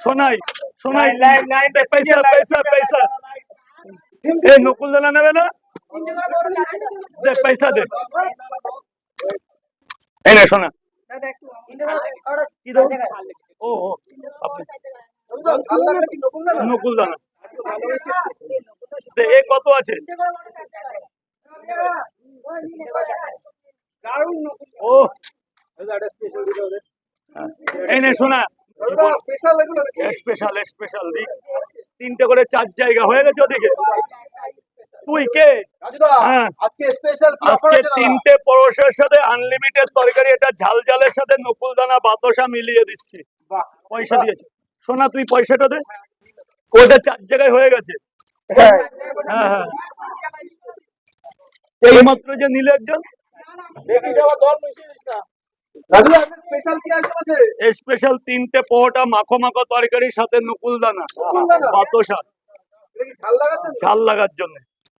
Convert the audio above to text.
সোনাই সোনাই। পয়সা পয়সা পয়সা। এই নকুল দানা নেবে না? দে পয়সা দে। এই নে সোনা। ও নকুল দানা। এ কত আছে? ও। এই নে সোনা। স্পেশাল স্পেশাল দিক তিনটে করে চার জায়গা হয়ে গেছে ওদিকে। তুই কে? হ্যাঁ। আজকে স্পেশাল আজকে তিনটে পরশের সাথে আনলিমিটেড তরকারি এটা ঝাল ঝালের সাথে নকুল দানা বাতাসা মিলিয়ে দিচ্ছি। পয়সা দিয়েছে। সোনা তুই পয়সাটা দে। ওটা চার জায়গায় হয়ে গেছে। হ্যাঁ। হ্যাঁ হ্যাঁ। এইমাত্র যে নিল একজন। স্পেশাল তিনটে পোহটা মাখো মাখো তরকারির সাথে নকুল দানা। ঝাল লাগাচ্ছেন ঝাল লাগার জন্য।